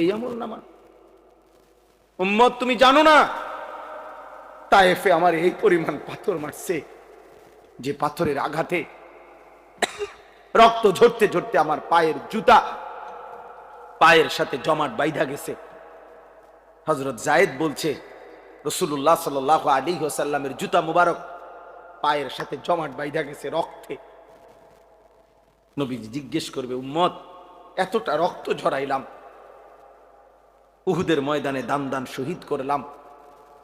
এই আমল নামা। উম্মত, তুমি জানো না? তায়েফে আমার এই পরিমাণ পাথর মারছে, যে পাথরের আঘাতে রক্ত ঝরতে ঝরতে আমার পায়ের জুতা পায়ের সাথে জমাট বাইধা গেছে। হজরত জায়েদ বলছে রসুল্লাহ সাল আলী সাল্লামের জুতা মুবারক পায়ের সাথে জমাট বাইধা গেছে রক্তে। নবী জিজ্ঞেস করবে, উম্মত, এতটা রক্ত ঝরাইলাম উহুদের ময়দানে দান দান শহীদ করলাম।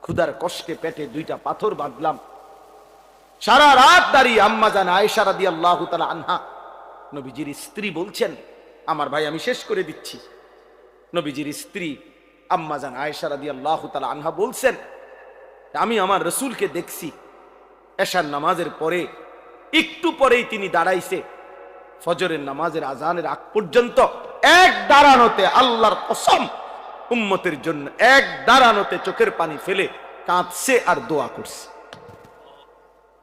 ক্ষুদার কষ্টে পেটে দুইটা পাথর বাঁধলাম। সারা রাত দাঁড়িয়ে আম্মা জান আয়েশারা দিয়ে আল্লাহ তালা আনহা। নবীজির স্ত্রী বলছেন, আমার ভাই, আমি শেষ করে দিচ্ছি। নবীজির স্ত্রী আম্মা জান আয়েশারা দিয়ে আল্লাহ তালা আনহা বলছেন, আমি আমার রসুলকে দেখছি। এশার নামাজের পরে, একটু পরেই তিনি দাঁড়াইছে। ফজরের নামাজের আজানের আগ পর্যন্ত এক দাঁড়ানোতে আল্লাহর কসম উম্মতের জন্য এক দাঁড়ানোতে চোখের পানি ফেলে কাঁদছে আর দোয়া করছে।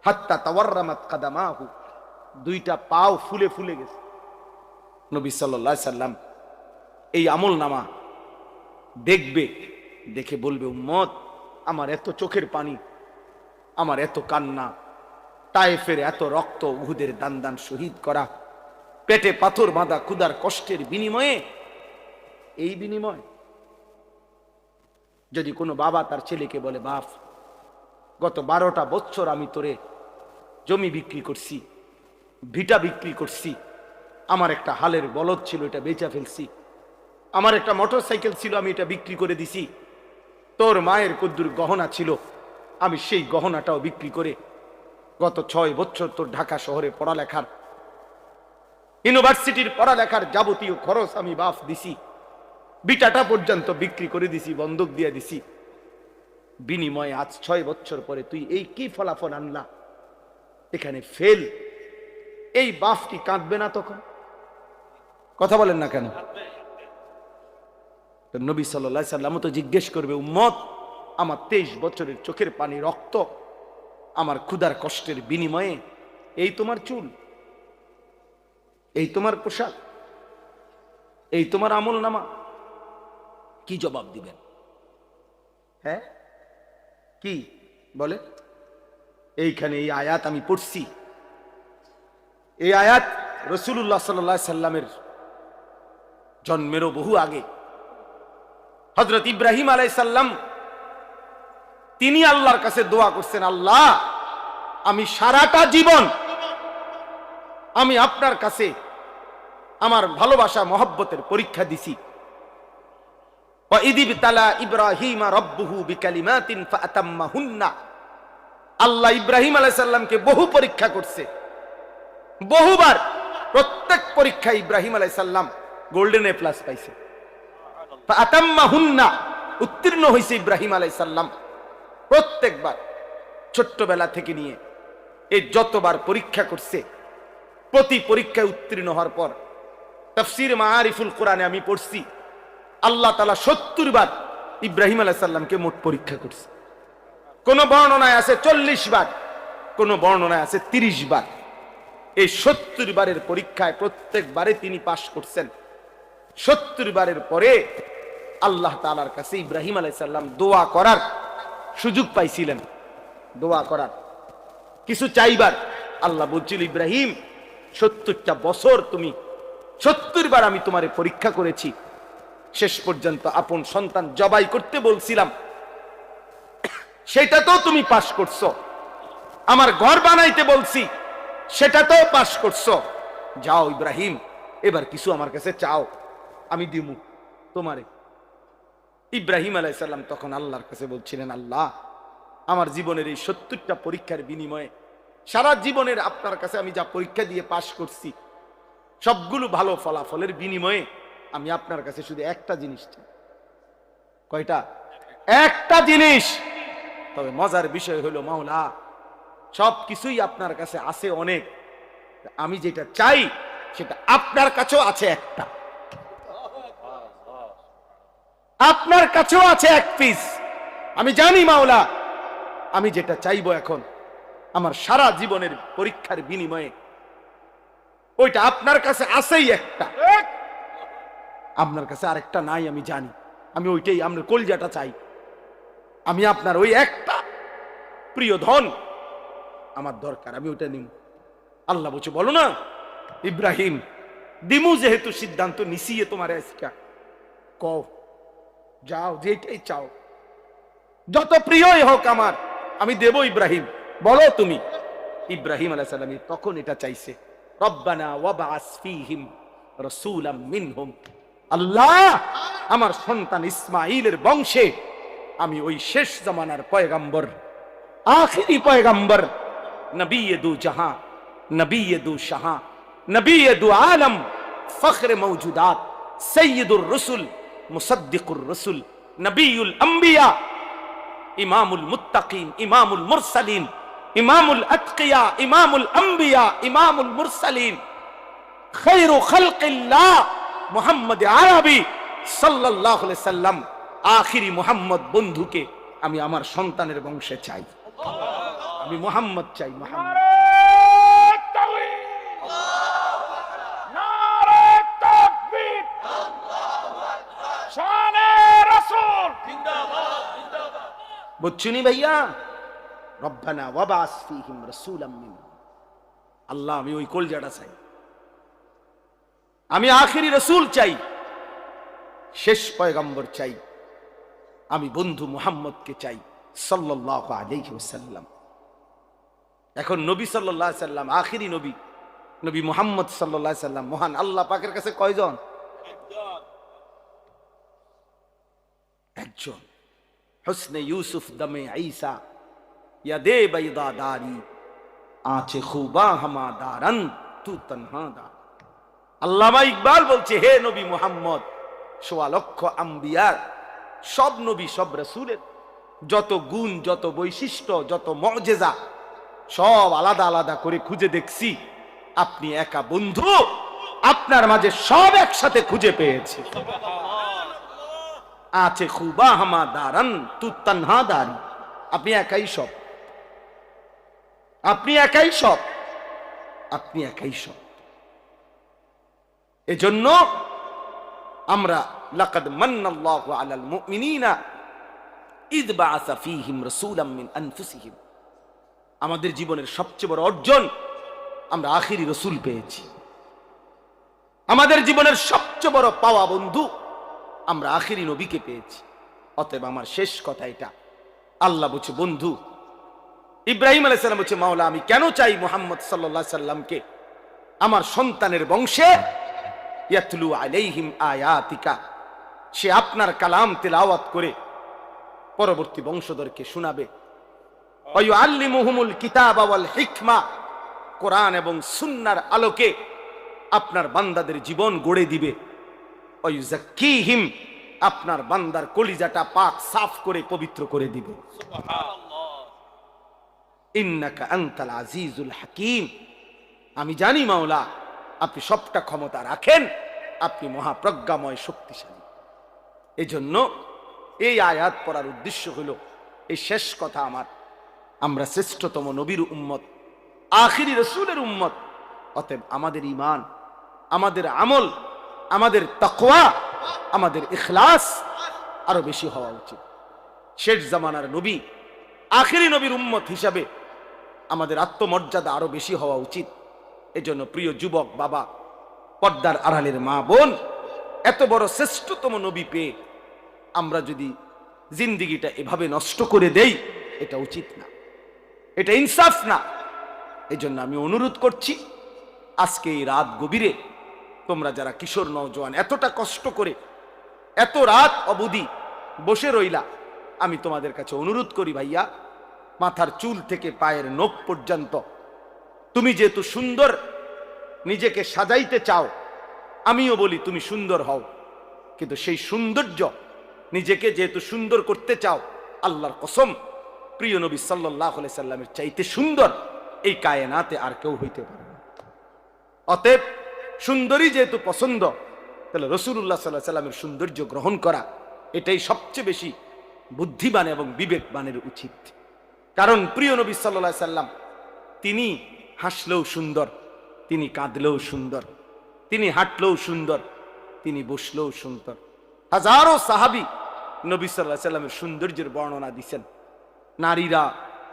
হাত্তা তাওয়ার্রামাত কাদামাহু, দুইটা পাও ফুলে ফুলে গেছে। নবী আলাইহি সাল্লাম এই আমল নামা দেখবে, দেখে বলবে, উম্মত, আমার এত চোখের পানি, আমার এত কান্না, তায়েফের এত রক্ত, উহুদের দান দান শহীদ করা, পেটে পাথর বাঁধা ক্ষুদার কষ্টের বিনিময়ে, এই বিনিময় যদি কোনো বাবা তার ছেলেকে বলে, বাপ, গত বারোটা বছর আমি তোরে জমি বিক্রি করছি, ভিটা বিক্রি করছি, আমার একটা হালের বলদ ছিল, এটা বেচা ফেলছি, আমার একটা মোটর সাইকেল ছিল, আমি এটা বিক্রি করে দিছি, তোর মায়ের কদ্দুর গহনা ছিল, আমি সেই গহনাটাও বিক্রি করে গত ছয় বছর তোর ঢাকা শহরে পড়ালেখার, ইউনিভার্সিটির পড়ালেখার যাবতীয় খরচ আমি বাফ দিছি। বিটাটা পর্যন্ত বিক্রি করে দিছি, বন্ধক দিয়ে দিছি। বিনিময়ে আজ ছয় বছর পরে তুই এই কি ফলাফল আনলা? এখানে ফেল। এই বাফ কি কাঁদবে না তখন? কথা বলেন না কেন? নবী সাল্লা সাল্লাম তো জিজ্ঞেস করবে, উম্মত, আমার তেইশ বছরের চোখের পানি রক্ত, আমার ক্ষুধার কষ্টের বিনিময়ে এই তোমার চুল, এই তোমার পোশাক, এই তোমার আমল নামা কি জবাব দিবেন? হ্যাঁ? কি? বলে এইখানে এই আয়াত আমি পড়ছি। এই আয়াত রসুল্লাহ সাল্লা সাল্লামের জন্মেরও বহু আগে। হজরত ইব্রাহিম আলাইসাল্লাম তিনি আল্লাহর কাছে দোয়া করছেন, আল্লাহ, আমি সারাটা জীবন আমি আপনার কাছে আমার ভালোবাসা, মহব্বতের পরীক্ষা দিছি। ইব্রাহিম আল্লাহ ইব্রাহিম আলাইসাল্লামকে বহু পরীক্ষা করছে। বহুবার প্রত্যেক পরীক্ষা ইব্রাহিম আলাইসাল্লাম গোল্ডেন এ প্লাস পাইছে। ফাতাম্মাহুন্না, উত্তীর্ণ হয়েছে ইব্রাহিম আলাইসাল্লাম প্রত্যেকবার ছোট্টবেলা থেকে নিয়ে এ যতবার পরীক্ষা করছে, প্রতি পরীক্ষায় উত্তীর্ণ হওয়ার পর, তফসির মা মারিফুল কোরআনে আমি পড়ছি। আল্লাহ তালা সত্তর বার ইব্রাহিম আলাইসাল্লামকে মোট পরীক্ষা করছে। কোন বর্ণনায় আছে চল্লিশ বার, কোন বর্ণনায় আছে তিরিশ বার। এই সত্তর বারের পরীক্ষায় প্রত্যেকবারে তিনি পাশ করছেন। সত্তর বারের পরে আল্লাহ তালার কাছে ইব্রাহিম আলাইসাল্লাম দোয়া করার সুযোগ পাইছিলেন। দোয়া করার। কিছু চাইবার। আল্লাহ বলছিল, ইব্রাহিম, সত্তরটা বছর তুমি, সত্তর বার আমি তোমারে পরীক্ষা করেছি। শেষ পর্যন্ত আপন সন্তান জবাই করতে বলছিলাম সেটা তো তুমি পাশ করছ। আমার ঘর বানাইতে বলছি সেটা তো পাশ করছ। যাও ইব্রাহিম, এবার কিছু আমার কাছে চাও, আমি দিমু তোমারে। ইব্রাহিম আলাইসাল্লাম তখন আল্লাহর কাছে বলছিলেন, আল্লাহ, আমার জীবনের এই সত্তরটা পরীক্ষার বিনিময়ে সারা জীবনের আপনার কাছে আমি যা পরীক্ষা দিয়ে পাশ করছি, সবগুলো ভালো ফলাফলের বিনিময়ে আমি আপনার কাছে শুধু একটা জিনিস কয়টা? একটা জিনিস। তবে মজার বিষয় হলো, মাওলা সব কিছুই আপনার কাছে আছে অনেক। আমি যেটা চাই, সেটা আপনার কাছেও আছে একটা। আপনার কাছেও আছে এক পিস আমি জানি, মাওলা, আমি যেটা চাইব এখন, আমার সারা জীবনের পরীক্ষার বিনিময়ে, ওইটা আপনার কাছে আছেই একটা। আপনার কাছে আরেকটা নাই, আমি জানি। আমি ওইটাই আপনার কলজাটা চাই। আমি আপনার ওই একটা প্রিয় ধন আমার দরকার, আমি ওটা নিব। আল্লাহ বলছে, বলো না, ইব্রাহিম, দিমু যেহেতু সিদ্ধান্ত নিশিয়ে তোমার আজকা। কও, যাও যেটাই চাও। যত প্রিয়ই হোক আমার, আমি দেব ইব্রাহিম। বলো তুমি, ইব্রাহিম আলাইহিস সালাম তখন এটা চাইছে। রব্বানা ওয়াবাস ফীহিম রাসূলাম মিনহুম। আল্লাহ, আমার সন্তান ইসমাইলের বংশে, আমি ওই শেষ জামানার পয়গাম্বর, আখিরি পয়গাম্বর নবী দু জাহাं নবী দু শাহাं নবী দু আলম, ফখর মৌজুদাত সৈয়দুর রসুল, মুসদ্দিকুর রসুল নবীউল আম্বিয়া, ইমামুল মুত্তাকিন, ইমামুল মুরসালিন, ইমামুল আতকিয়া, ইমামুল আম্বিয়া, ইমামুল মুরসালিন। খৈরু খালকিল্লাহ মুহাম্মদ আরবি আলাইহি সাল্লাম, আখিরি মুহাম্মদ বন্ধুকে আমি আমার সন্তানের বংশে চাই। আমি মোহাম্মদ চাই, মুহাম্মদ। বুঝছুনি ভাইয়া? রব্বানা আল্লাহ, আমি ওই কলজাটা চাই। আমি আখেরি রসুল চাই, শেষ পয়গম্বর চাই, আমি বন্ধু মুহাম্মদকে চাই, সাল্লাল্লাহু আলাইহি ওয়াসাল্লাম। এখন নবী আলাইহি সাল্লাম আখেরি নবী নবী মুহাম্মদ আলাইহি সাল্লাম মহান আল্লাহ পাকের কাছে কয়জন? একজন। হসনে ইউসুফ দমে ঈসা, ইয়াদে বাইদা দারি, আঁচে খুবা হামা দারন তু তনহা দার। আল্লামা ইকবাল বলছে, হে নবী মুহাম্মদ, সোয়া লক্ষ আম্বিয়ার সব নবী, সব রসুলের যত গুণ, যত বৈশিষ্ট্য, যত মজেজা সব আলাদা আলাদা করে খুঁজে দেখছি। আপনি একা বন্ধু, আপনার মাঝে সব একসাথে খুঁজে পেয়েছে। আছে খুবা হামা দারান, তু তানহা দারি। আপনি একাই সব। আপনি একাই সব। আপনি একাই সব। এজন্য আমরা লাকাদ মান্নাল্লাহু আলাল মুমিনিনা ইদ বাআসা ফীহিম রাসূলাম মিন আনফুসিহিম। আমাদের জীবনের সবচেয়ে বড় অর্জন আমরা আখিরি রসুল পেয়েছি। আমাদের জীবনের সবচেয়ে বড় পাওয়া বন্ধু আমরা আখিরি নবীকে পেয়েছি। অতএব আমার শেষ কথা এটা। আল্লাহ বলছে, বন্ধু, ইব্রাহিম আলাইসাল্লাম বলছে, মাওলা, আমি কেন চাই মোহাম্মদ সাল্লাহ সাল্লামকে আমার সন্তানের বংশে ইয়াতলু আলাইহিম আয়াতিকা। সে আপনার কালাম তেলাওয়াত করে পরবর্তী বংশধরকে শোনাবে। আল্লিমুহুমুল কিতাব ওয়াল হিকমা। কোরআন এবং সুন্নার আলোকে আপনার বান্দাদের জীবন গড়ে দিবে। ওয়ুজাক্কিহিম আপনার বান্দার কলিজাটা পাক সাফ করে পবিত্র করে দিবে। ইন্নাকা আজিজুল হাকিম। আমি জানি মাওলা আপনি সবটা ক্ষমতা রাখেন, আপনি মহাপ্রজ্ঞাময় শক্তিশালী। এজন্য এই আয়াত পড়ার উদ্দেশ্য হলো, এই শেষ কথা আমার, আমরা শ্রেষ্ঠতম নবীর উম্মত, আখিরি রসুলের উম্মত, অতএব আমাদের ইমান আমাদের আমল, আমাদের তাকওয়া, আমাদের ইখলাস আরও বেশি হওয়া উচিত। শেষ জামানার নবী, আখিরি নবীর উম্মত হিসাবে আমাদের আত্মমর্যাদা আরও বেশি হওয়া উচিত। এজন্য প্রিয় যুবক, বাবা, পর্দার আড়ালের মা বোন, এত বড় শ্রেষ্ঠতম নবী পেয়ে আমরা যদি জিন্দিগিটা এভাবে নষ্ট করে দেই, এটা উচিত না। এটা ইনসাফ না। এজন্য আমি অনুরোধ করছি, আজকে এই রাত গভীরে তোমরা যারা কিশোর, নওজোয়ান, এতটা কষ্ট করে এত রাত অবধি বসে রইলা, আমি তোমাদের কাছে অনুরোধ করি ভাইয়া, মাথার চুল থেকে পায়ের নখ পর্যন্ত তুমি যেহেতু সুন্দর, নিজেকে সাজাইতে চাও, আমিও বলি তুমি সুন্দর হও। কিন্তু সেই সৌন্দর্য নিজেকে যেহেতু সুন্দর করতে চাও, আল্লাহর কসম, প্রিয় নবী সাল্লাহ সাল্লামের চাইতে সুন্দর এই কায়নাতে আর কেউ হইতে পারে না। অতএব সুন্দরী যেহেতু পছন্দ, তাহলে রসুল্লাহ সাল্লাহ সাল্লামের সৌন্দর্য গ্রহণ করা এটাই সবচেয়ে বেশি বুদ্ধিমান এবং বিবেকবানের উচিত। কারণ প্রিয় নবী সাল্লাহ সাল্লাম, তিনি হাসলেও সুন্দর, তিনি কাঁদলেও সুন্দর, তিনি হাঁটলেও সুন্দর, তিনি বসলেও সুন্দর। হাজারো সাহাবি নবী সাল্লাহ সাল্লামের সৌন্দর্যের বর্ণনা দিচ্ছেন নারীরা,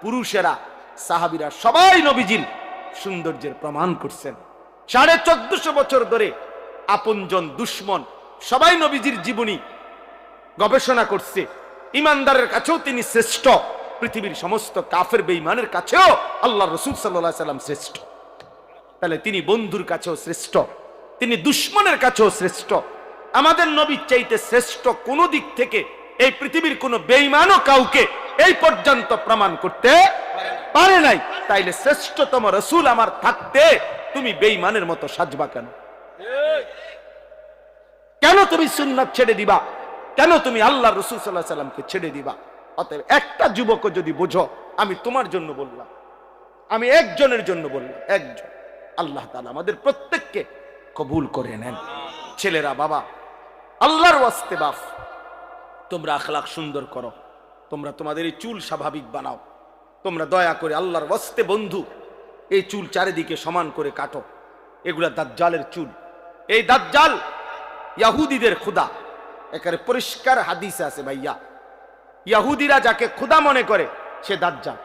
পুরুষেরা, সাহাবিরা সবাই নবীজির সৌন্দর্যের প্রমাণ করছেন। সাড়ে চোদ্দশো বছর ধরে আপনজন দুশ্মন সবাই নবীজির জীবনী গবেষণা করছে। ইমানদারের কাছেও তিনি শ্রেষ্ঠ। পৃথিবীর সমস্ত কাফের বেঈমানের কাছেও আল্লাহ রসুল সাল্লাহ সাল্লাম শ্রেষ্ঠ। তাহলে তিনি বন্ধুর কাছেও শ্রেষ্ঠ, তিনি দুশ্মনের কাছেও শ্রেষ্ঠ। আমাদের নবীর চাইতে শ্রেষ্ঠ কোন দিক থেকে এই পৃথিবীর কোন বেঈমানও কাউকে এই পর্যন্ত প্রমাণ করতে পারে নাই। তাইলে শ্রেষ্ঠতম রসুল আমার থাকতে তুমি বেঈমানের মতো সাজবা কেন? কেন তুমি সুন্নাত ছেড়ে দিবা? কেন তুমি আল্লাহ রসুল সাল্লাহ সাল্লামকে ছেড়ে দিবা? অতএব একটা যুবক যদি বোঝো, আমি তোমার জন্য বললাম। আমি একজনের জন্য বললাম, একজন। আল্লাহ তাআলা আমাদের প্রত্যেককে কবুল করে নেন। ছেলেরা, বাবা, আল্লাহর ওয়াস্তে বাপ তোমরা আখলাক সুন্দর করো। তোমরা তোমাদের এই চুল স্বাভাবিক বানাও। তোমরা দয়া করে আল্লাহর ওয়াস্তে বন্ধু, এই চুল চারিদিকে সমান করে কাটো। এগুলা দাজ্জালের চুল। এই দাজ্জাল ইয়াহুদিদের খুদা একেবারে পরিষ্কার হাদিস আছে ভাইয়া। ইয়াহুদিরা যাকে খুদা মনে করে, সে দাজ্জাল।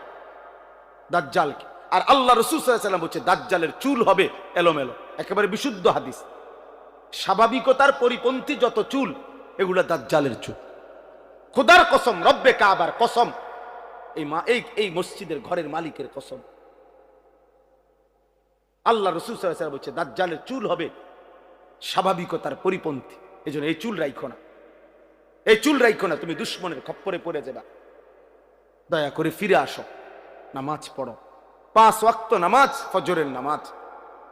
দাজ্জালকে। আর আল্লাহ রসুল বলছে, দাজ্জালের চুল হবে এলোমেলো। একেবারে বিশুদ্ধ হাদিস। স্বাভাবিকতার পরিপন্থী যত চুল, এগুলা দাজ্জালের চুল। খুদার কসম, রব্বে কাবার কসম। এই মা এই এই মসজিদের ঘরের মালিকের কসম। আল্লাহ রসুল বলছে, দাজ্জালের চুল হবে স্বাভাবিকতার পরিপন্থী। এই জন্য এই চুল রাইখো না। এই চুল রাইখো না, তুমি দুশ্মনের খপ্পরে পড়ে যাবা। দয়া করে ফিরে আসো, নামাজ পড়ো। পাঁচ ওয়াক্ত নামাজ, ফজরের নামাজ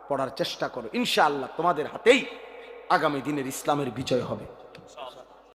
পড়ার চেষ্টা করো। ইনশাআল্লাহ তোমাদের হাতেই আগামী দিনের ইসলামের বিজয় হবে।